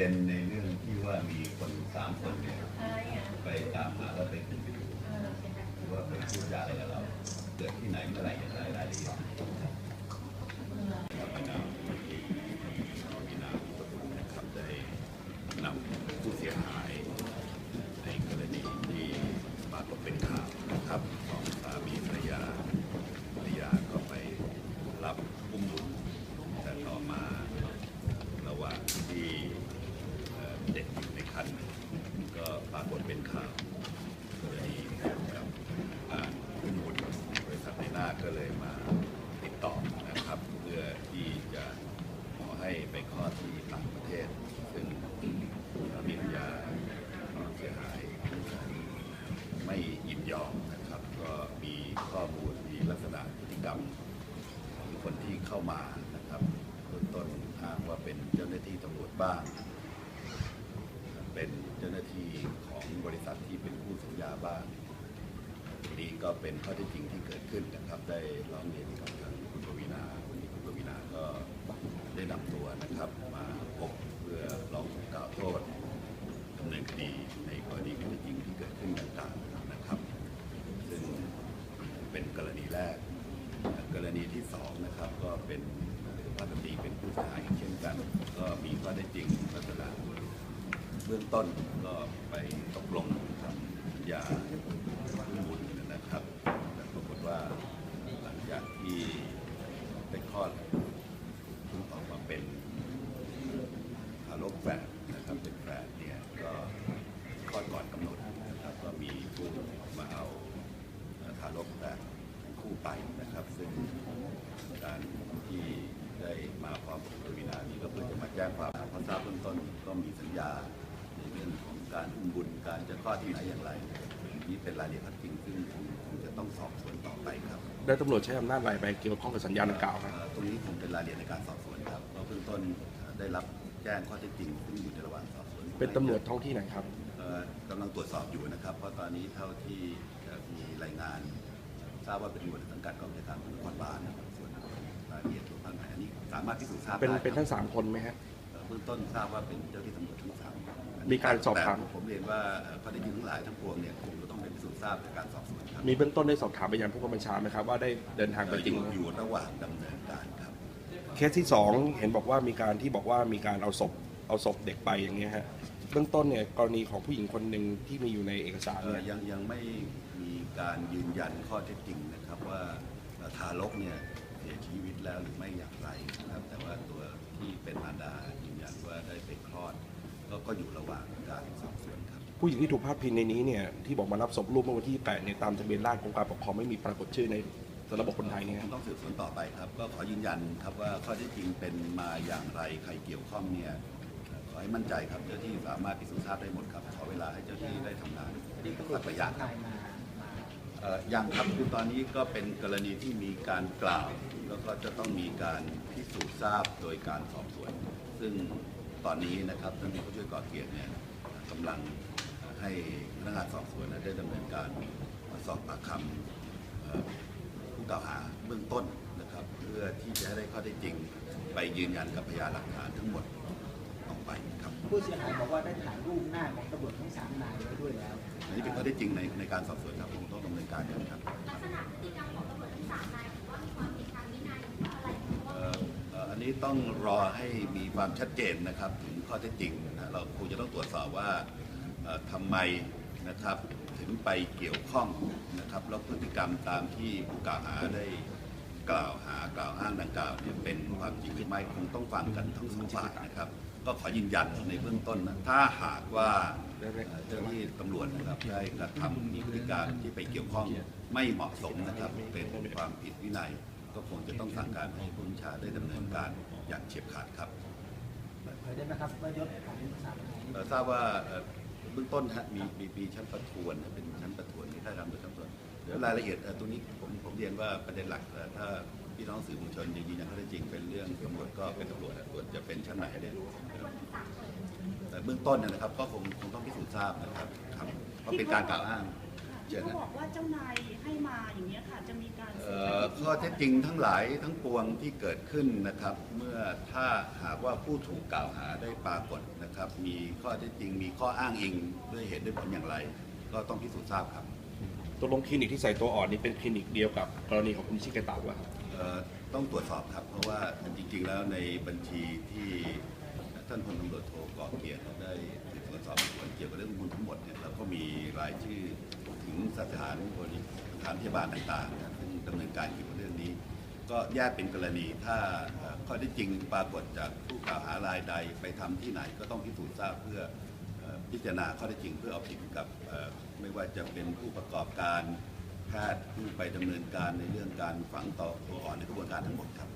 ประเด็นในเรื่องที่ว่ามีคนสามคนเนี่ยไปตามหาแล้วไปคุมไปดูหรือว่าไปพูดจาอะไรกับเรา เกิดที่ไหนเมื่อไหร่อย่างไรรายละเอียดพี่น้องพี่น้องนะครับได้นำผู้เสียหาย ในกรณีที่ปรากฏเป็นข่าวนะครับของสามีภรรยาภรรยาก็ไปรับอุ้มบุญแต่ต่อมาระหว่างที่เอ่อเด็กอยู่ในคันก็ปรากฏเป็นข่าวกรณีกับการอุ้มบุญบริษัทในหน้าก็เลยมาติดต่อนะครับ เพื่อที่จะขอให้ไปคลอดที่ต่างประเทศ ซึ่งสามีภรรยาผู้เสียหาย ไม่ยินยอมนะครับ ก็มีข้อมูลมีลักษณะพฤติกรรมของคนที่เข้ามานะครับเบื้องต้นอ้างว่าเป็นเจ้าหน้าที่ตำรวจบ้าง เป็นเจ้าหน้าที่ของบริษัทที่เป็นผู้สัญญาบ้างนี่ก็เป็นข้อเท็จจริงที่เกิดขึ้นนะครับ ได้ร้องเรียนกับทางคุณปวีนาวันนี้คุณปวีนาก็ได้นำตัวนะครับ มาพบเพื่อร้องกล่าวโทษดำเนินคดีในกรณีข้อเท็จจริงที่เกิดขึ้นต่างๆนะครับ ซึ่งเป็นกรณีแรก กรณีที่สองนะครับก็เป็นปกติเป็นผู้เสียหายเช่นกัน ก็มีข้อเท็จจริงลักษณะ เบื้องต้นก็ไปตกลงทำสัญญาหุ้นบุญนะครับแต่ปรากฏว่าหลังจากที่ได้คลอดเพิ่งออกมาเป็นทารกแฝดนะครับเป็นแฝดเนี่ยก็คลอดก่อนกำหนดนะครับก็มีผู้มาเอาเอ่อทารกแฝดคู่ไปนะครับ ซึ่งการที่ได้มาพร้อมกับวินานี้ก็เพื่อจะมาแจ้งความเพราะทราบเบื้องต้นก็มีสัญญาในเรื่องของการอุ้มบุญ การจะคลอดที่ไหนอย่างไรนี่เป็นรายละเอียดจริงซึ่งคงคงจะต้องสอบสวนต่อไปครับได้ตำรวจใช้อำนาจอะไรไปเกี่ยวข้องกับสัญญาดังกล่าวครับ เอ่อตรงนี้คงเป็นรายละเอียดในการสอบสวนครับเพราะเบื้องต้นเอ่อได้รับแจ้งข้อเท็จจริงซึ่งอยู่ในระหว่างสอบสวน เป็นตำรวจท้องที่ไหนครับ เอ่อกำลังตรวจสอบอยู่นะครับ เพราะตอนนี้เท่าที่เอ่อมีรายงาน ทราบว่าเป็นหน่วยสังกัดกองบัญชาการตำรวจนครบาลนะครับส่วนรายละเอียดตัวข้างในอันนี้สามารถพิสูจน์ทราบเป็นได้เป็นคทั้รับงสามคนไหมฮะ เอ่อเบื้องต้นทราบว่าเป็นเจ้าที่ตำรวจทั้งสามอันนี้ มีการสอบถาม แต่ผมเรียนว่าเอ่อข้อเท็จจริงทั้งหลายทั้งปวงเนี่ยคงจะต้องเป็นพิสูจน์ทราบจากการสอบสวนครับมีเบื้องต้นได้สอบถามไปยังผู้กำกับบัญชาไหมครับว่าได้เดินทางไปเอ่อจริงอยู่ไหมอยู่ระหว่างดำเนินการครับเคสที่สองเห็นบอกว่ามีการที่บอกว่ามีการเอาศพเอาศพเด็กไปอย่างเงี้ยฮะเบื้องต้นเนี่ยกรณีของผู้หญิงคนหนึ่งที่มีอยู่ในเอกสารเอ่อเนี่ยยังยังไม่มีการยืนยันข้อเท็จจริงนะครับว่าเอ่อทารกเนี่ยเสียชีวิตแล้วหรือไม่อย่างไรนะครับแต่ว่าตัวที่เป็นมารดายืนยันว่าได้ไปคลอด ก็ก็อยู่ระหว่างการสอบสวนครับ ผู้หญิงที่ถูกพาดพิงในนี้เนี่ยที่บอกมารับศพลูกเมื่อวันที่8เนี่ยตามทะเบียนราษฎรกรมการปกครองไม่มีปรากฏชื่อในระบบคนไทยเนี่ยต้องสืบสวนต่อไปครับ ก็ขอยืนยันครับว่าข้อเท็จจริงเป็นมาอย่างไรใครเกี่ยวข้องเนี่ยเอ่อขอให้มั่นใจครับเจ้าที่สามารถพิสูจน์ทราบได้หมดครับขอเวลาให้เจ้าที่ได้ทำงานสักระยะครับเอ่อยังครับคือตอนนี้ก็เป็นกรณีที่มีการกล่าว แล้วก็จะต้องมีการพิสูจน์ทราบโดยการสอบสวน ซึ่ง ตอนนี้นะครับท่านผู้ช่วยก่อเกียรติเนี่ยกำลังให้พนักงานสอบสวนได้ดำเนินการสอบปากคำเอ่อผู้กล่าวหาเบื้องต้นนะครับ เพื่อที่จะให้ได้ข้อเท็จจริง ไปยืนยันกับพยานหลักฐานทั้งหมดต่อไปครับผู้เสียหายบอกว่าได้ถ่ายรูปหน้าของตำรวจทั้งสามนายไว้ด้วยแล้วอันนี้เป็นข้อเท็จจริงในในการสอบสวนครับคงต้องดำเนินการกันครับลักษณะพฤติกรรมของตำรวจทั้งสามนายถือว่ามีความ นี้ต้องรอให้มีความชัดเจนนะครับถึงข้อเท็จจริงนะเราคงจะต้องตรวจสอบว่าเอ่อทำไมนะครับถึงไปเกี่ยวข้องนะครับแล้วพฤติกรรมตามที่ผู้กล่าวหาได้กล่าวหากล่าวอ้างดังกล่าวเนี่ยเป็นความจริงหรือไม่คงต้องฟังกันทั้งสองฝ่ายนะครับ ก็ขอยืนยันในเบื้องต้นนะถ้าหากว่าเอ่อเจ้าหน้าที่ตำรวจนะครับได้กระทำมีพฤติการที่ไปเกี่ยวข้องไม่เหมาะสมนะครับเป็นความผิดวินัย ก็คงจะต้องสั่งการให้ผู้บัญชาได้ดำเนินการอย่างเฉียบขาดครับเปิดเผยได้ไหมครับว่ายศของสามนายนี้เอ่อทราบว่าเอ่อเบื้องต้นฮะมีมีมีชั้นประทวนนะเป็นชั้นประทวนมีค่าทำโดยชั้นประทวนเดี๋ยวรายละเอียดเอ่อตรงนี้ผมผมเรียนว่าประเด็นหลักเอ่อถ้าพี่น้องสื่อมวลชนยังยืนยันข้อเท็จจริงเป็นเรื่องตำรวจก็เป็นตำรวจนะตำรวจจะเป็นชั้นไหนเนี่ยแต่เบื้องต้นเนยนะครับก็คงคงต้องพิสูจน์ทราบนะครับครับเพราะเป็นการกล่าวอ้างที่ เขาเชิญนะบอกว่าเจ้านายให้มาอย่างเงี้ยค่ะ จะมีการเอ่อข้อเท็จจริงทั้งหลายทั้งปวงที่เกิดขึ้นนะครับ เมื่อถ้าหากว่าผู้ถูกกล่าวหาได้ปรากฏนะครับ มีข้อเท็จจริง มีข้ออ้างอิงด้วยเหตุด้วยผลอย่างไร ก็ต้องพิสูจน์ทราบครับ ตกลงคลินิกที่ใส่ตัวอ่อนนี่เป็นคลินิกเดียวกับกรณีของคุณชิเกตะว่าเอ่อต้องตรวจสอบครับ เพราะว่าจริงๆแล้วในบัญชีที่ท่านพลตำรวจโทก่อเกียรติได้ตรวจสอบสวนเกี่ยวกับเรื่องบุญทั้งหมดเนี่ยเราก็มีรายชื่อ ถึงสถานบริสถานพยาบาลต่างๆนะซึ่งดำเนินการเกี่ยวกับเรื่องนี้ ก็แยกเป็นกรณีถ้าข้อที่จริงปรากฏจากผู้กล่าวหารายใดไปทำที่ไหนก็ต้องพิสูจน์ทราบเพื่อพิจารณาข้อเท็จจริงเพื่อเอาผิดกับไม่ว่าจะเป็นผู้ประกอบการแพทย์ผู้ไปดำเนินการในเรื่องการฝังต่อตัวอ่อนในกระบวนการทั้งหมดครับ